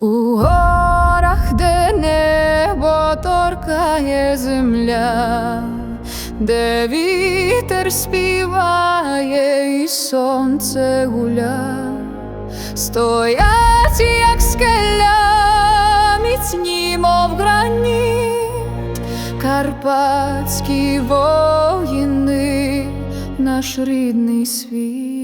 у горах, де небо торкає земля, де вітер співає і сонце гуля, стоять, як скеля, міцні, мов граніт, карпатські воїни, наш рідний світ.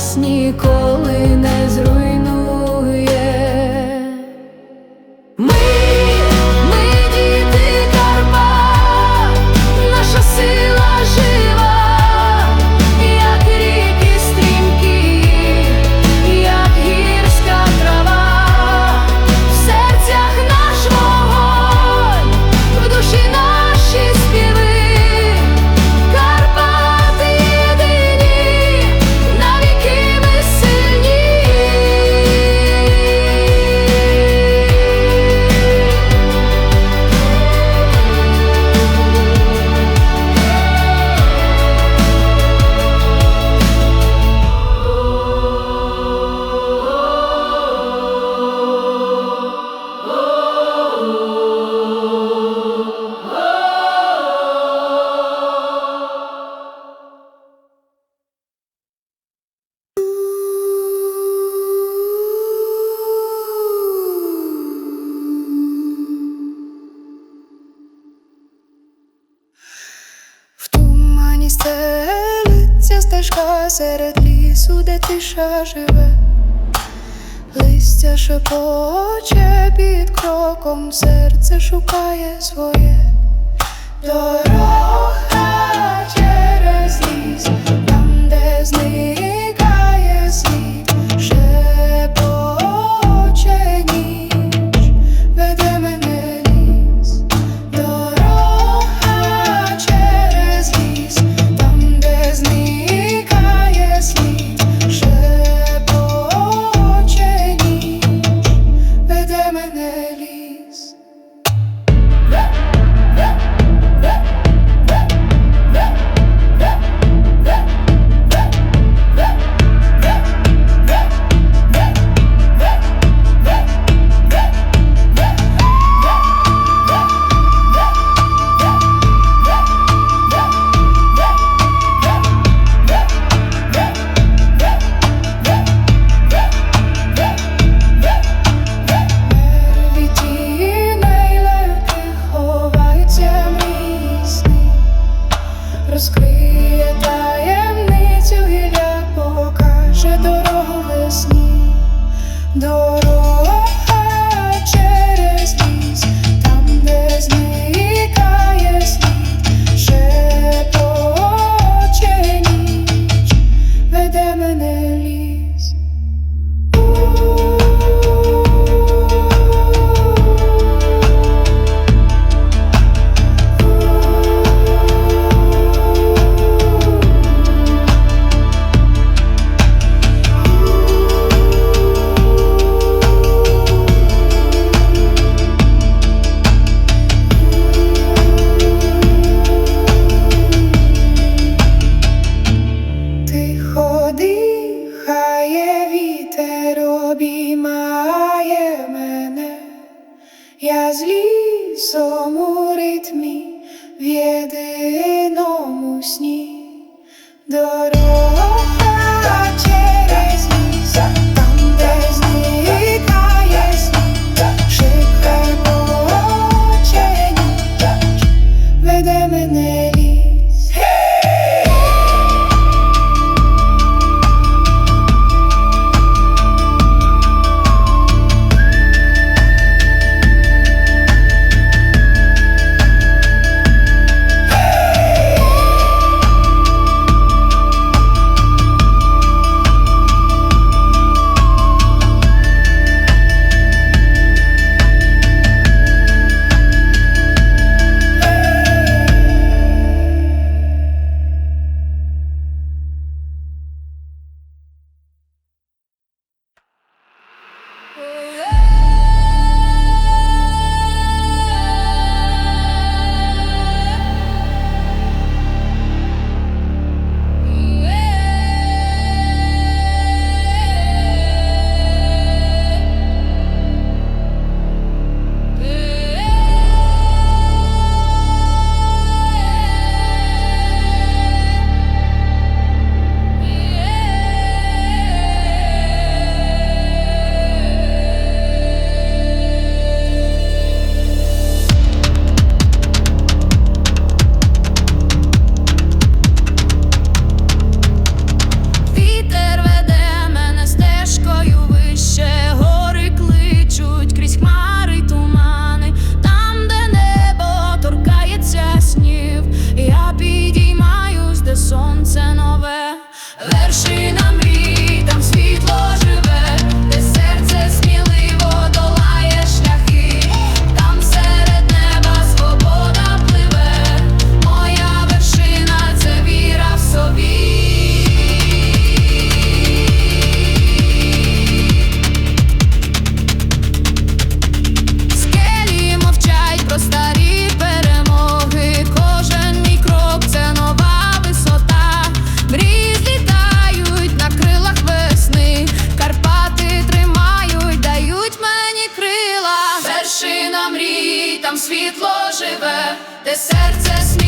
нас ніколи не зруйнує. серед лісу, де тиша живе, листя шепоче під кроком, серце шукає своє дорога. я з лісом у ритмі в єдиному сні. Дорога машинам. Te serce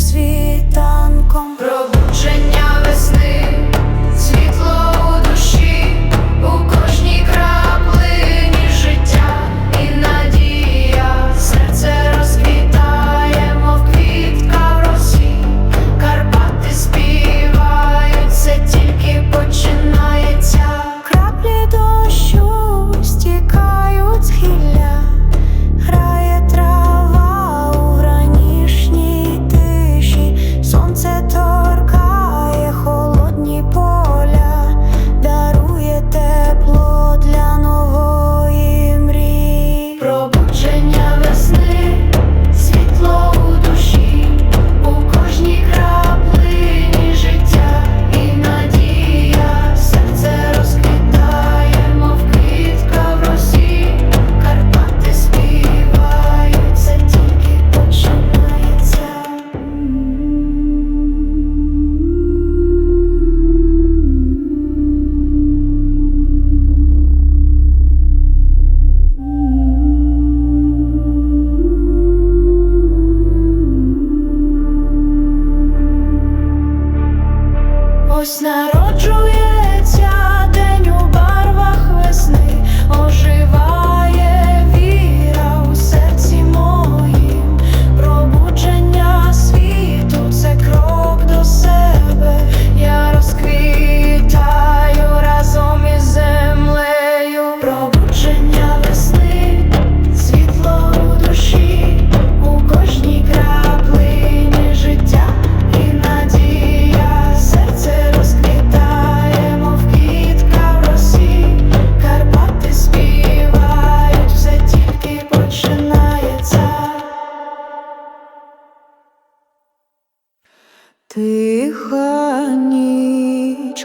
світа.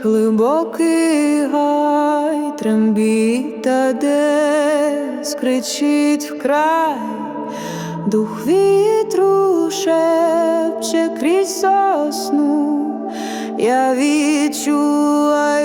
глибокий гай, трембіть десь кричить вкрай, дух вітру шепче крізь сосну, я відчуваю.